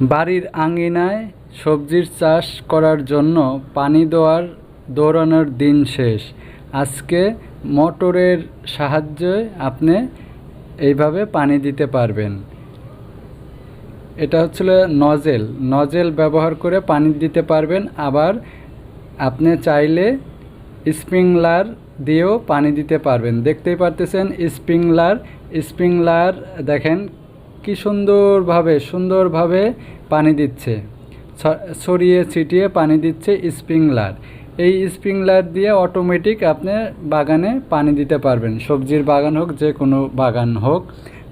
বাড়ির আঙিনায় সবজির চাষ করার জন্য পানি দেওয়ার দৌড়ানোর দিন শেষ। আজকে মোটরের সাহায্যে আপনি এইভাবে পানি দিতে পারবেন। এটা হচ্ছিল নজেল। নজেল ব্যবহার করে পানি দিতে পারবেন। আবার আপনি চাইলে স্প্রিংলার দিয়েও পানি দিতে পারবেন। দেখতেই পারতেছেন স্প্রিংলার স্প্রিংলার দেখেন কি সুন্দরভাবে সুন্দরভাবে পানি দিচ্ছে। ছড়িয়ে ছিটিয়ে পানি দিচ্ছে স্প্রিংলার। এই স্প্রিংলার দিয়ে অটোমেটিক আপনি বাগানে পানি দিতে পারবেন। সবজির বাগান হোক, যে কোনো বাগান হোক।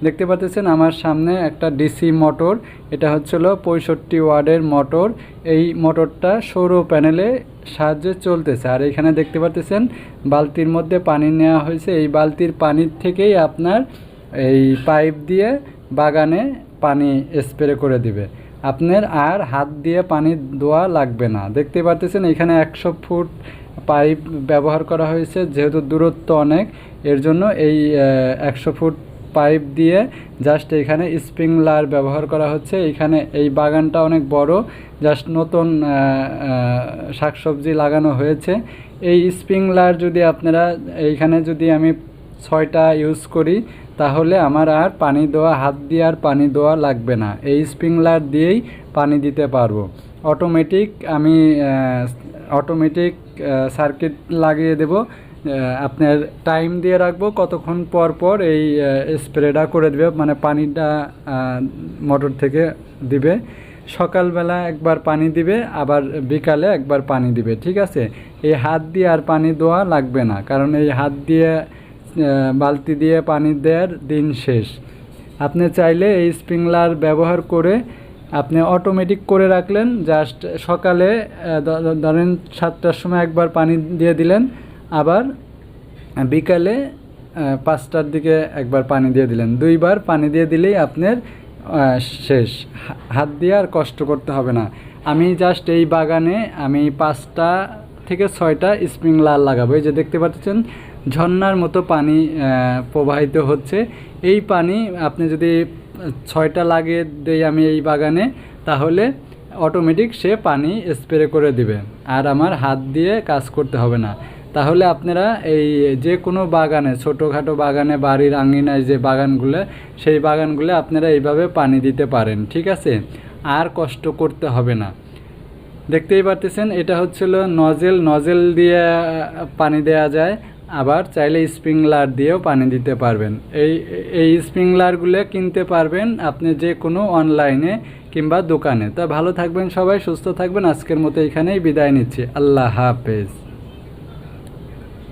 দেখতে পাচ্ছেন আমার সামনে একটা ডিসি মোটর। এটা হচ্ছিল পঁয়ষট্টি ওয়ার্ডের মোটর। এই মোটরটা সৌর প্যানেলে সাহায্যে চলতেছে। আর এখানে দেখতে পাচ্ছেন বালতির মধ্যে পানি নেওয়া হয়েছে। এই বালতির পানির থেকেই আপনার এই পাইপ দিয়ে বাগানে পানি স্প্রে করে দিবে। আপনার আর হাত দিয়ে পানি দেওয়া লাগবে না। দেখতে পাচ্ছেন এখানে একশো ফুট পাইপ ব্যবহার করা হয়েছে, যেহেতু দূরত্ব অনেক, এর জন্য এই একশো ফুট পাইপ দিয়ে জাস্ট এখানে স্প্রিংলার ব্যবহার করা হচ্ছে। এখানে এই বাগানটা অনেক বড়, জাস্ট নতুন শাকসবজি লাগানো হয়েছে। এই স্প্রিংলার যদি আপনারা, এইখানে যদি আমি ছয়টা ইউজ করি তাহলে আমার আর পানি দেওয়া, হাত দিয়ে আর পানি দেওয়া লাগবে না। এই স্প্রিংলার দিয়েই পানি দিতে পারব। অটোমেটিক আমি অটোমেটিক সার্কিট লাগিয়ে দেব। আপনার টাইম দিয়ে রাখব। কতক্ষণ পর পর এই স্প্রেটা করে দেবে মানে পানিটা মোটর থেকে দিবে। সকালবেলা একবার পানি দিবে, আবার বিকালে একবার পানি দিবে, ঠিক আছে? এই হাত দিয়ে আর পানি দেওয়া লাগবে না। কারণ এই হাত দিয়ে বালতি দিয়ে পানি দেওয়ার দিন শেষ। আপনি চাইলে এই স্প্রিংলার ব্যবহার করে আপনি অটোমেটিক করে রাখলেন জাস্ট সকালে ধরেন সাতটার সময় একবার পানি দিয়ে দিলেন, আবার বিকালে পাঁচটার দিকে একবার পানি দিয়ে দিলেন। দুইবার পানি দিয়ে দিলেই আপনার শেষ। হাত দিয়ে আর কষ্ট করতে হবে না। আমি জাস্ট এই বাগানে আমি পাঁচটা থেকে ছয়টা স্প্রিংলার লাগাবো। এই যে দেখতে পাচ্ছেন ঝর্ণার মতো পানি প্রবাহিত হচ্ছে। এই পানি আপনি যদি ছয়টা লাগিয়ে দেই আমি এই বাগানে, তাহলে অটোমেটিক সে পানি স্প্রে করে দিবে। আর আমার হাত দিয়ে কাজ করতে হবে না। তাহলে আপনারা এই যে কোনো বাগানে, ছোটোখাটো বাগানে, বাড়ির আঙিনায় যে বাগানগুলো, সেই বাগানগুলো আপনারা এইভাবে পানি দিতে পারেন, ঠিক আছে? আর কষ্ট করতে হবে না। দেখতেই পারতেছেন, এটা হচ্ছিল নজেল নজেল দিয়ে পানি দেয়া যায়। আবার চাইলে স্প্রিংলার দিয়েও পানি দিতে পারবেন। এই এই স্প্রিংলারগুলো কিনতে পারবেন আপনি যে কোনো অনলাইনে কিংবা দোকানে। তা ভালো থাকবেন সবাই, সুস্থ থাকবেন। আজকের মতো এখানেই বিদায় নিচ্ছি। আল্লাহ হাফেজ।